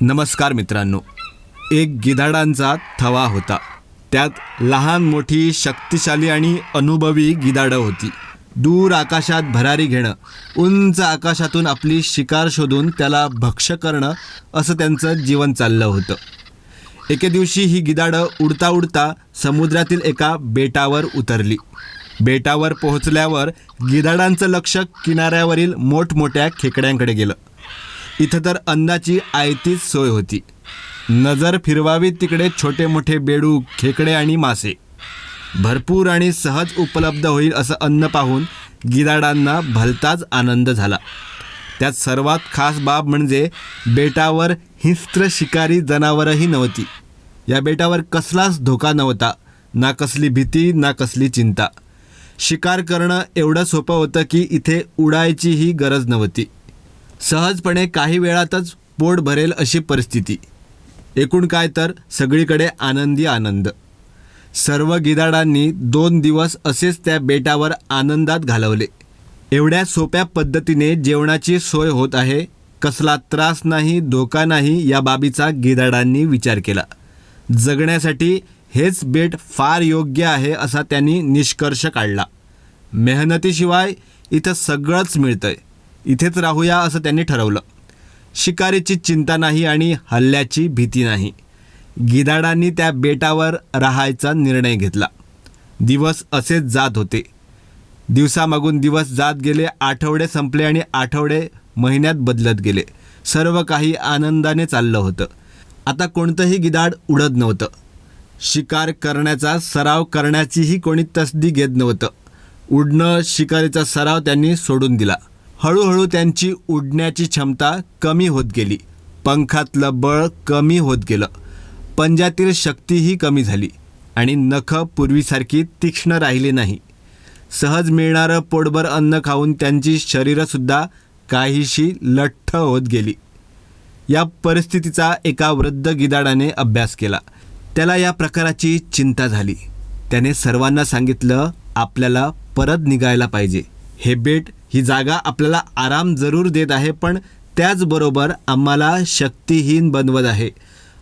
नमस्कार मित्रांनो. एक गिधाडांचा थवा होता. त्यात लहान मोठी शक्तिशाली आणि अनुभवी गिधाडं होती. दूर आकाशात भरारी घेणं उंच आकाशातून आपली शिकार शोधून त्याला भक्ष करणं असं त्यांचं जीवन चाललं होतं. एके दिवशी ही गिधाडं उडता उडता समुद्रातील एका बेटावर उतरली. बेटावर पोहोचल्यावर गिधाडांचं लक्ष किनाऱ्यावरील मोठमोठ्या खेकड्यांकडे गेलं. इथं तर अन्नाची आयतीच सोय होती. नजर फिरवावी तिकडे छोटे मोठे बेडू खेकडे आणि मासे. भरपूर आणि सहज उपलब्ध होईल असं अन्न पाहून गिराडांना भलताच आनंद झाला. त्यात सर्वात खास बाब म्हणजे बेटावर हिंस्त्र शिकारी जनावरही नव्हती. या बेटावर कसलाच धोका नव्हता ना कसली भीती ना कसली चिंता. शिकार करणं एवढं सोपं होतं की इथे उडायचीही गरज नव्हती. सहजपणे काही वेळातच पोट भरेल अशी परिस्थिती. एकूण काय तर सगळीकडे आनंदी आनंद. सर्व गिधाडांनी दोन दिवस असेच त्या बेटावर आनंदात घालवले. एवढ्या सोप्या पद्धतीने जेवणाची सोय होत आहे कसला त्रास नाही धोका नाही या बाबीचा गिधाडांनी विचार केला. जगण्यासाठी हेच बेट फार योग्य आहे असा त्यांनी निष्कर्ष काढला. मेहनतीशिवाय इथं सगळंच मिळतंय. इथेच राहूया असं त्यांनी ठरवलं. शिकारीची चिंता नाही आणि हल्ल्याची भीती नाही. गिधाडांनी त्या बेटावर राहायचा निर्णय घेतला. दिवस असेच जात होते. दिवसामागून दिवस जात गेले आठवडे संपले आणि आठवडे महिन्यात बदलत गेले. सर्व काही आनंदाने चाललं होतं. आता कोणतंही गिधाड उडत नव्हतं. शिकार करण्याचा सराव करण्याचीही कोणी तसदी घेत नव्हतं. उडणं शिकारीचा सराव त्यांनी सोडून दिला. हळूहळू त्यांची उडण्याची क्षमता कमी होत गेली. पंखातलं बळ कमी होत गेलं. पंजातील शक्तीही कमी झाली आणि नखं पूर्वीसारखी तीक्ष्ण राहिली नाही. सहज मिळणारं पोटभर अन्न खाऊन त्यांची शरीरंसुद्धा काहीशी लठ्ठ होत गेली. या परिस्थितीचा एका वृद्ध गिदाडाने अभ्यास केला. त्याला या प्रकाराची चिंता झाली. त्याने सर्वांना सांगितलं आपल्याला परत निघायला पाहिजे. हे बेट ही जागा आपल्याला आराम जरूर देत आहे पण त्याचबरोबर आम्हाला शक्तिहीन बनवत आहे.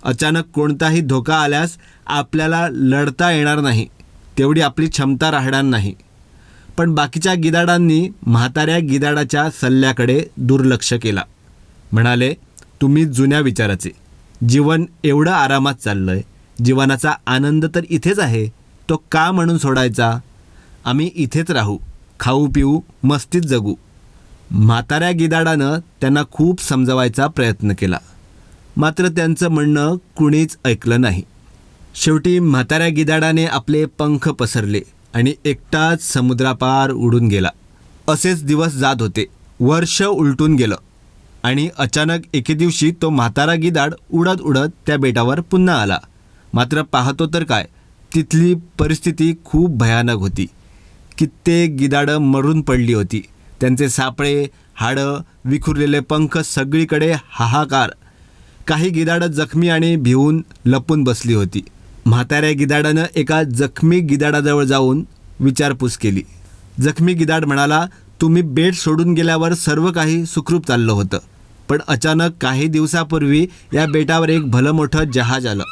अचानक कोणताही धोका आल्यास आपल्याला लढता येणार नाही तेवढी आपली क्षमता राहणार नाही. पण बाकीच्या गिदाडांनी म्हाताऱ्या गिदाडाच्या सल्ल्याकडे दुर्लक्ष केला. म्हणाले तुम्ही जुन्या विचाराचे. जीवन एवढं आरामात चाललं आहे जीवनाचा आनंद तर इथेच आहे. तो का म्हणून सोडायचा? आम्ही इथेच राहू. खाऊ पिऊ मस्तीत जगू. म्हाताऱ्या गिदाडानं त्यांना खूप समजवायचा प्रयत्न केला. मात्र त्यांचं म्हणणं कुणीच ऐकलं नाही. शेवटी म्हाताऱ्या गिदाडाने आपले पंख पसरले आणि एकटाच समुद्रापार उडून गेला. असेच दिवस जात होते. वर्ष उलटून गेलं आणि अचानक एके दिवशी तो म्हातारा गिदाड उडत उडत त्या बेटावर पुन्हा आला. मात्र पाहतो तर काय तिथली परिस्थिती खूप भयानक होती. कित्येक गिदाडं मरून पडली होती. त्यांचे सापळे हाडं विखुरलेले पंख सगळीकडे हाहाकार. काही गिदाडं जखमी आणि भिवून लपून बसली होती. म्हाताऱ्या गिदाडानं एका जखमी गिदाडाजवळ जाऊन विचारपूस केली. जखमी गिदाड म्हणाला तुम्ही बेट सोडून गेल्यावर सर्व काही सुखरूप चाललं होतं. पण अचानक काही दिवसापूर्वी या बेटावर एक भलं मोठं जहाज आलं.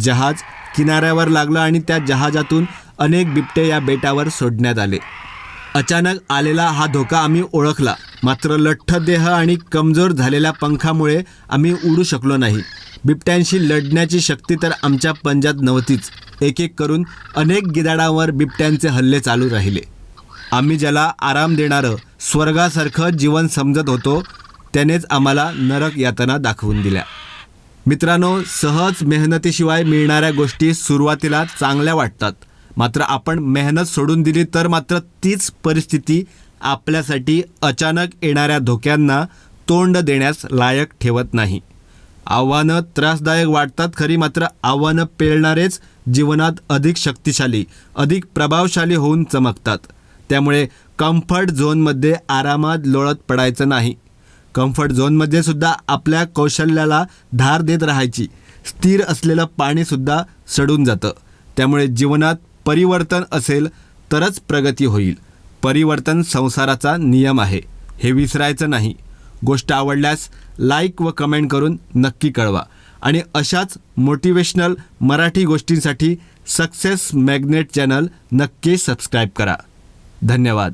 जहाज किनाऱ्यावर लागलं आणि त्या जहाजातून अनेक बिबटे या बेटावर सोडण्यात आले. अचानक आलेला हा धोका आम्ही ओळखला. मात्र लठ्ठ देह आणि कमजोर झालेल्या पंखामुळे आम्ही उडू शकलो नाही. बिबट्यांशी लढण्याची शक्ती तर आमच्या पंजात नव्हतीच. एक एक करून अनेक गिधाडांवर बिबट्यांचे हल्ले चालू राहिले. आम्ही ज्याला आराम देणारं स्वर्गासारखं जीवन समजत होतो त्यानेच आम्हाला नरक यातना दाखवून दिल्या. मित्रांनो सहज मेहनतीशिवाय मिळणाऱ्या गोष्टी सुरुवातीला चांगल्या वाटतात. मात्र आपण मेहनत सोडून दिली तर मात्र तीच परिस्थिती आपल्यासाठी अचानक येणाऱ्या धोक्यांना तोंड देण्यास लायक ठेवत नाही. आव्हानं त्रासदायक वाटतात खरी मात्र आव्हानं पेलणारेच जीवनात अधिक शक्तिशाली अधिक प्रभावशाली होऊन चमकतात. त्यामुळे कम्फर्ट झोनमध्ये आरामात लोळत पडायचं नाही. कम्फर्ट झोनमध्ये सुद्धा आपल्या कौशल्याला धार देत राहायची. स्थिर असलेलं पाणीसुद्धा सडून जातं. त्यामुळे जीवनात परिवर्तन असेल तरच प्रगती होईल. परिवर्तन संसाराचा नियम आहे. हे विसरायचं नाही. गोष्ट आवडल्यास लाईक व कमेंट करून नक्की कळवा. आणि अशाच मोटिवेशनल मराठी गोष्टींसाठी सक्सेस मॅग्नेट चॅनल नक्की सबस्क्राईब करा. धन्यवाद.